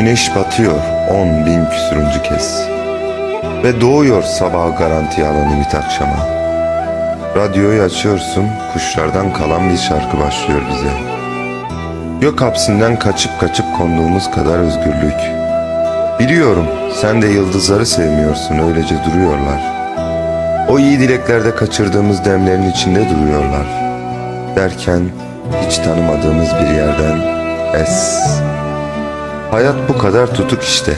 Güneş batıyor on bin küsürüncü kez. Ve doğuyor sabah garanti alan ümit akşama. Radyoyu açıyorsun, kuşlardan kalan bir şarkı başlıyor bize. Gök hapsinden kaçıp kaçıp konduğumuz kadar özgürlük. Biliyorum sen de yıldızları sevmiyorsun öylece duruyorlar. O iyi dileklerde kaçırdığımız demlerin içinde duruyorlar. Derken hiç tanımadığımız bir yerden es. Hayat bu kadar tutuk işte.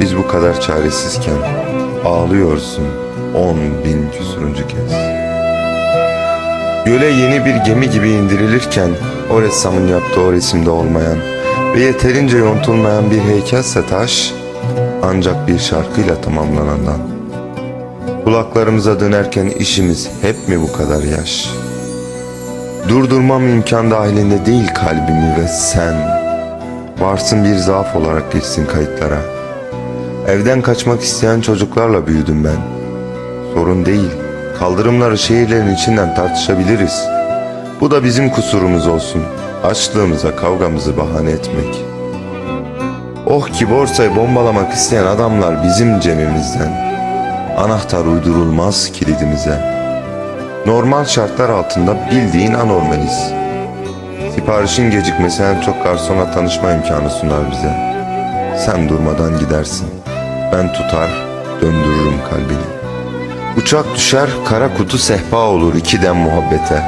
Biz bu kadar çaresizken ağlıyorsun on bin küsürüncü kez. Göle yeni bir gemi gibi indirilirken o ressamın yaptığı o resimde olmayan ve yeterince yontulmayan bir heykelse taş ancak bir şarkıyla tamamlanandan. Kulaklarımıza dönerken işimiz hep mi bu kadar yaş? Durdurmam imkan dahilinde değil kalbimi ve sen Varsın bir zaaf olarak geçsin kayıtlara. Evden kaçmak isteyen çocuklarla büyüdüm ben. Sorun değil Kaldırımları şehirlerin içinden tartışabiliriz. Bu da bizim kusurumuz olsun Açlığımıza kavgamızı bahane etmek. Oh ki borsayı bombalamak isteyen adamlar bizim cebimizden Anahtar uydurulmaz kilidimize. Normal şartlar altında bildiğin anormaliz Siparişin gecikmesi en çok garsona tanışma imkanı sunar bize. Sen durmadan gidersin. Ben tutar döndürürüm kalbini. Uçak düşer kara kutu sehpa olur ikiden muhabbete.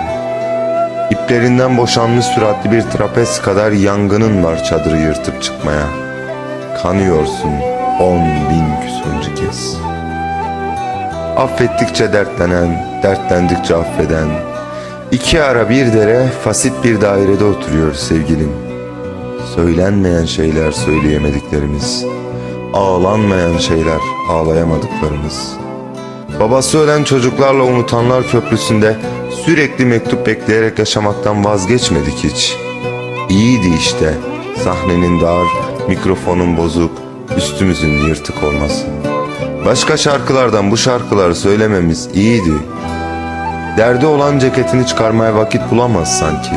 İplerinden boşanmış süratli bir trapez kadar yangının var çadırı yırtıp çıkmaya. Kanıyorsun on bin küsüncü kez. Affettikçe dertlenen, dertlendikçe affeden İki ara bir dere, fasit bir dairede oturuyor sevgilim. Söylenmeyen şeyler söyleyemediklerimiz Ağlanmayan şeyler ağlayamadıklarımız. Babası ölen çocuklarla unutanlar köprüsünde Sürekli mektup bekleyerek yaşamaktan vazgeçmedik hiç. İyiydi işte Sahnenin dar, mikrofonun bozuk Üstümüzün yırtık olması. Başka şarkılardan bu şarkıları söylememiz iyiydi Derdi olan ceketini çıkarmaya vakit bulamaz sanki.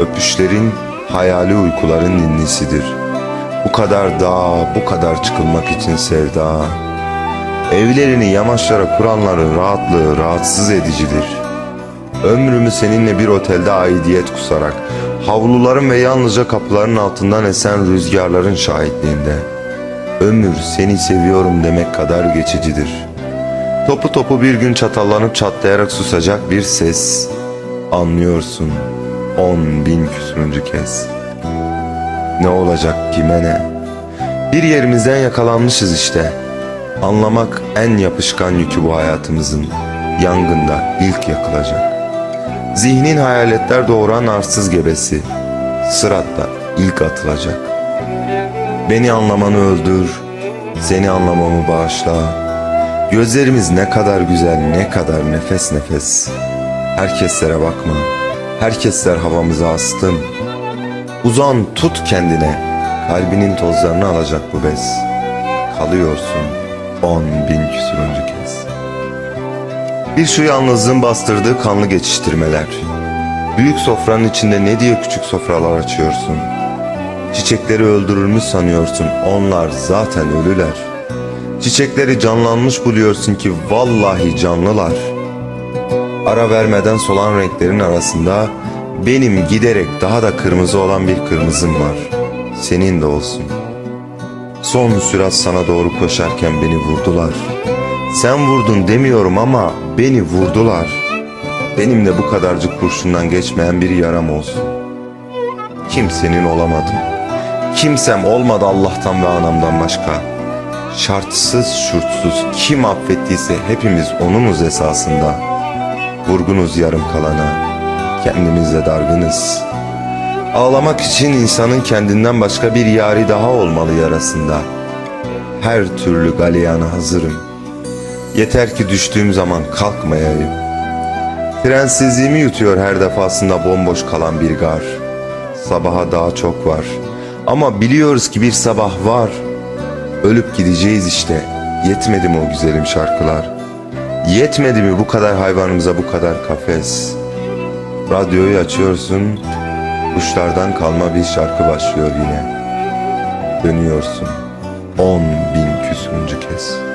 Öpüşlerin hayali uykuların ninnisidir. Bu kadar dağ, bu kadar çıkılmak için sevda. Evlerini yamaçlara kuranların rahatlığı rahatsız edicidir. Ömrümü seninle bir otelde aidiyet kusarak Havluların ve yalnızca kapıların altından esen rüzgarların şahitliğinde. Ömür seni seviyorum demek kadar geçicidir Topu topu bir gün çatallanıp çatlayarak susacak bir ses. Anlıyorsun on bin küsürüncü kez. Ne olacak kime ne? Bir yerimizden yakalanmışız işte. Anlamak en yapışkan yükü bu hayatımızın. Yangında ilk yakılacak. Zihnin hayaletler doğuran arsız gebesi. Sıratta ilk atılacak. Beni anlamanı öldür Seni anlamamı bağışla Gözlerimiz ne kadar güzel ne kadar nefes nefes. Herkeslere bakma Herkesler havamıza astım Uzan tut kendine. Kalbinin tozlarını alacak bu bez. Kalıyorsun on bin küsürüncü kez Bir şu yalnızlığın bastırdığı kanlı geçiştirmeler. Büyük sofranın içinde ne diye küçük sofralar açıyorsun? Çiçekleri öldürülmüş sanıyorsun. Onlar zaten ölüler Çiçekleri canlanmış buluyorsun ki vallahi canlılar. Ara vermeden solan renklerin arasında Benim giderek daha da kırmızı olan bir kırmızım var. Senin de olsun. Son sürat sana doğru koşarken beni vurdular. Sen vurdun demiyorum ama beni vurdular. Benim de bu kadarcık kurşundan geçmeyen bir yaram olsun. Kimsenin olamadım. Kimsem olmadı Allah'tan ve anamdan başka Şartsız şurtsuz kim affettiyse hepimiz onunuz esasında. Vurgunuz yarım kalana Kendimizle dargınız. Ağlamak için insanın kendinden başka bir yari daha olmalı yarasında. Her türlü galeyana hazırım. Yeter ki düştüğüm zaman kalkmayayım. Prensizliğimi yutuyor her defasında bomboş kalan bir gar. Sabaha daha çok var. Ama biliyoruz ki bir sabah var Ölüp gideceğiz işte. Yetmedi mi o güzelim şarkılar? Yetmedi mi bu kadar hayvanımıza bu kadar kafes? Radyoyu açıyorsun Kuşlardan kalma bir şarkı başlıyor yine. Dönüyorsun. On bin küsüncü kez.